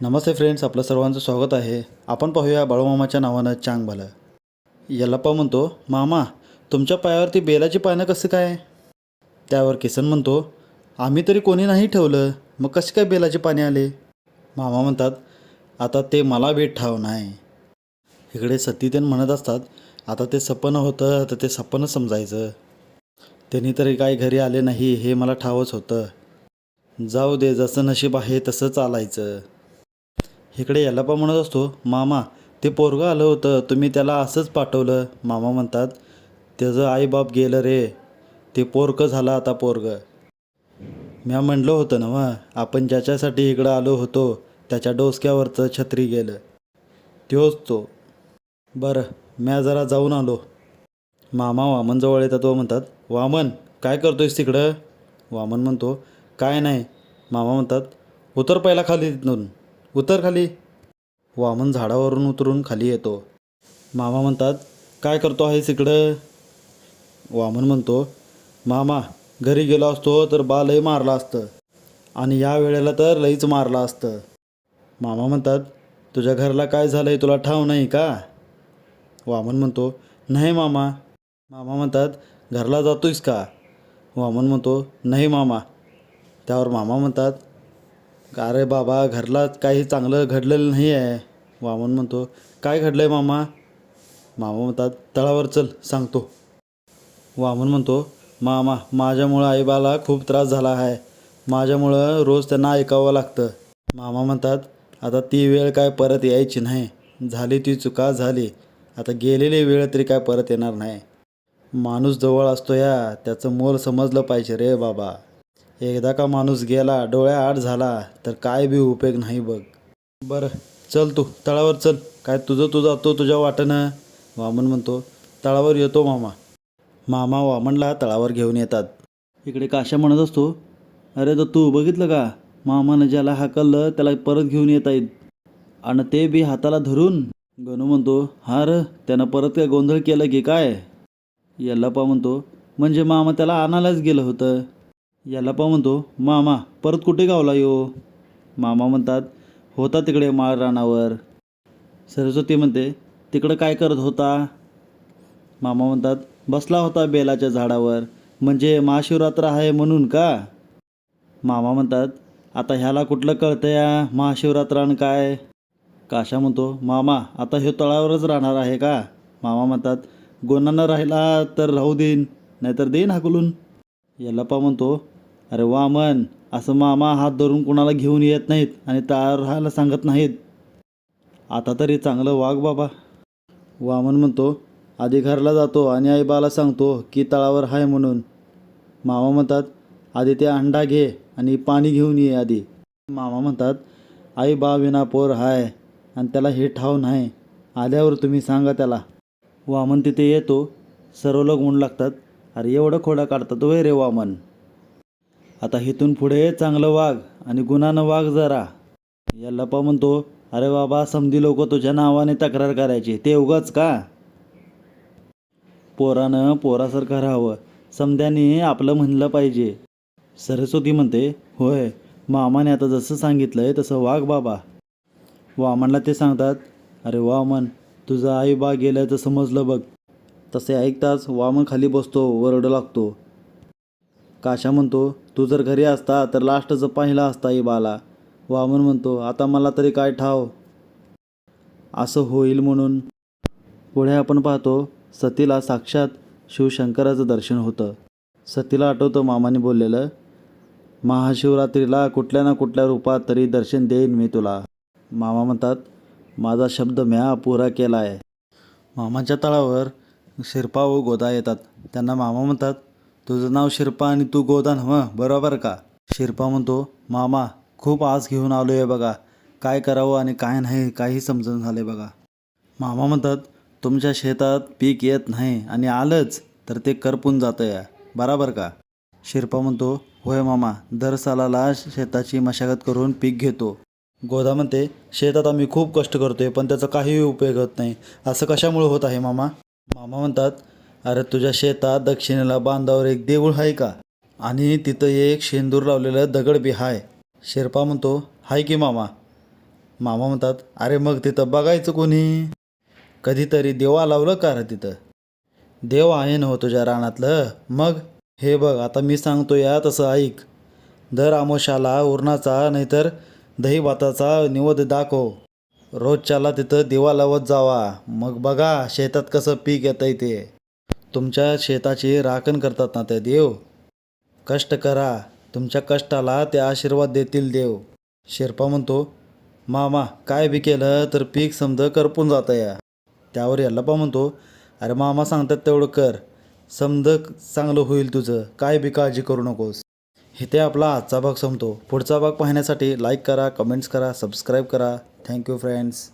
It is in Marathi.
नमस्ते फ्रेंड्स आपलं सर्वांचं स्वागत आहे. आपण पाहूया बाळूमामाच्या नावानं चांग भलं यल्लाप्पा म्हणतो मामा तुमच्या पायावरती बेलाची पानं कसं काय? त्यावर किसन म्हणतो आम्ही तरी कोणी नाही ठेवलं. मग कशी काय बेलाची पाने आले? मामा म्हणतात आता ते मला भेट ठाव नाही इकडे सतीतेन म्हणत असतात आता ते सपन होतं तर ते सपन समजायचं. त्यांनी तरी काय घरी आले नाही हे मला ठावच होतं. जाऊ दे जसं नशीब आहे तसं चालायचं. इकडे याला म्हणत असतो मामा ते पोरगं आलं होतं तुम्ही त्याला असंच पाठवलं. मामा म्हणतात त्याचं आईबाप गेलं रे ते पोरकं झालं आता पोरगं. म्या म्हणलं होतं ना मग आपण ज्याच्यासाठी इकडं आलो होतो त्याच्या डोसक्यावरचं छत्री गेलं. त्योच तो. बरं म्या जरा जाऊन आलो. मामा वामनजवळ येतात तो म्हणतात वामन काय करतोयस तिकडं? वामन म्हणतो काय नाही. मामा म्हणतात उतर पहिला खाली तिथून. उतर खाली. वामन झाडावरून उतरून खाली येतो. मामा म्हणतात काय करतो आहेस इकडं? वामन म्हणतो मामा घरी गेलो असतो तर बा लई मारला असतं. आणि या वेळेला तर लईच मारला असतं. मामा म्हणतात तुझ्या घरला काय झालं आहे तुला ठाव नाही का? वामन म्हणतो नाही मामा. मामा म्हणतात घरला जातोयस का? वामन म्हणतो नाही मामा. त्यावर मामा म्हणतात अरे बाबा घरला काही चांगलं घडलेलं नाही आहे. वामन म्हणतो काय घडलं आहे मामा? मामा म्हणतात तळावर चल सांगतो. वामन म्हणतो मामा माझ्यामुळं आईबाला खूप त्रास झाला आहे. माझ्यामुळं रोज त्यांना ऐकावं लागतं. मामा म्हणतात आता ती वेळ काय परत यायची नाही. झाली ती चुका झाली. आता गेलेली वेळ तरी काय परत येणार नाही. माणूस जवळ असतो या त्याचं मोल समजलं पाहिजे रे बाबा. एकदा का माणूस गेला डोळ्या आड झाला तर काय बी उपयोग नाही बघ. बरं चल तू तळावर चल. काय तुझं तू जातो तुझ्या वाटनं वामन म्हणतो तळावर येतो मामा. मामा वामनला तळावर घेऊन येतात. इकडे काशा म्हणत असतो अरे तर तू बघितलं का? मामानं ज्याला हाकललं त्याला परत घेऊन येता येईल. आणि ते बी हाताला धरून. गणू म्हणतो हा र त्यानं परत काय गोंधळ केलं की काय? यल्लापा म्हणतो म्हणजे मामा त्याला आणायलाच गेलं होतं. यल्लापा म्हणतो मामा परत कुठे गावला यो? मामा म्हणतात होता तिकडे माळ रानावर. सरस्वती म्हणते तिकडं काय करत होता? मामा म्हणतात बसला होता बेलाच्या झाडावर म्हणजे महाशिवरात्र आहे म्हणून का? मामा म्हणतात आता ह्याला कुठलं कळतं या महाशिवरात्रानं काय? काशा म्हणतो मामा आता हे तळावरच राहणार आहे का? मामा म्हणतात गोनानं राहिला तर राहू देईन नाहीतर देईन हाकलून. यल्लापा म्हणतो अरे वामन असं मामा हात धरून कुणाला घेऊन येत नाहीत आणि तळावर राहायला सांगत नाहीत. आता तरी चांगलं वाघ बाबा. वामन म्हणतो आधी घरला जातो आणि आईबाला सांगतो की तळावर आहे म्हणून. मामा म्हणतात आधी ते अंडा घे आणि पाणी घेऊन ये आधी मामा म्हणतात आई बा विना पोर हाय आणि त्याला हे ठाव नाही. आल्यावर तुम्ही सांगा त्याला. वामन तिथे येतो सर्व लोक म्हणू लागतात अरे एवढं खोडा काढतात वय रे वामन. आता इथून पुढे चांगलं वाघ आणि गुणानं वाघ जरा. या लपा म्हणतो अरे बाबा समधी लोक तुझ्या नावाने तक्रार करायची. ते उगाच का? पोरानं पोरासारखं राहावं. समध्याने आपलं म्हणलं पाहिजे. सरस्वती म्हणते होय मामाने आता जसं सांगितलंय तसं वाघ बाबा. वामनला ते सांगतात अरे वामन तुझं आई बा गेलं तर समजलं बघ. तसे ऐकताच वामन खाली बसतो वरडू लागतो. काशा म्हणतो तू जर घरी असता तर लास्टचं पाहिला असता आई बाला. वामन म्हणतो आता मला तरी काय ठाव? असं होईल म्हणून. पुढे आपण पाहतो सतीला साक्षात शिवशंकराचं दर्शन होतं. सतीला आठवतं मामाने बोललेलं महाशिवरात्रीला कुठल्या ना कुठल्या रूपात तरी दर्शन देईन मी तुला. मामा म्हणतात माझा शब्द म्या पुरा केला आहे मामाच्या तळावर शिरपा व गोदा येतात. त्यांना मामा म्हणतात तुझं नाव शिरपा आणि तू गोदान हं बरोबर का? शिरपा म्हणतो मामा खूप आस घेऊन आलो आहे बघा. काय करावं आणि काय नाही काही समजून झाले बघा. मामा म्हणतात तुमच्या शेतात पीक येत नाही आणि आलंच तर ते करपून जातं या बराबर का? शिरपा म्हणतो होय मामा दर सालाला शेताची मशागत करून पीक घेतो. गोदा म्हणते शेतात आम्ही खूप कष्ट करतोय पण त्याचा काही उपयोग होत नाही. असं कशामुळे होत आहे मामा? मामा म्हणतात अरे तुझ्या शेतात दक्षिणेला बांधावर एक देऊळ आहे का? आणि तिथं एक शेंदूर लावलेलं दगड बी हाय. शेर्पा म्हणतो हाय की मामा. मामा म्हणतात अरे मग तिथं बघायचं कोणी? कधीतरी देवा लावलं का रे तिथं? देव आहे ना हो तुझ्या रानातलं. मग? हे बघ आता मी सांगतो या तसं ऐक. दर आमोशाला उरणाचा नाहीतर दही भाताचा निवद दाखव. रोजच्याला तिथं दिवा लावत जावा. मग बघा शेतात कसं पीक येतंय ते. तुमच्या शेताची राखण करतात ना ते देव. कष्ट करा. तुमच्या कष्टाला ते आशीर्वाद देतील देव. शेर्पा म्हणतो मामा काय बी केलं तर पीक समज करपून जातं या. त्यावर यल्लापा म्हणतो अरे मामा सांगतात तेवढं कर. समज चांगलं होईल तुझं. काय बी काळजी करू नकोस. इथे आपला आजचा भाग संपतो. पुढचा भाग पाहण्यासाठी लाईक करा कमेंट्स करा सबस्क्राईब करा. Thank you friends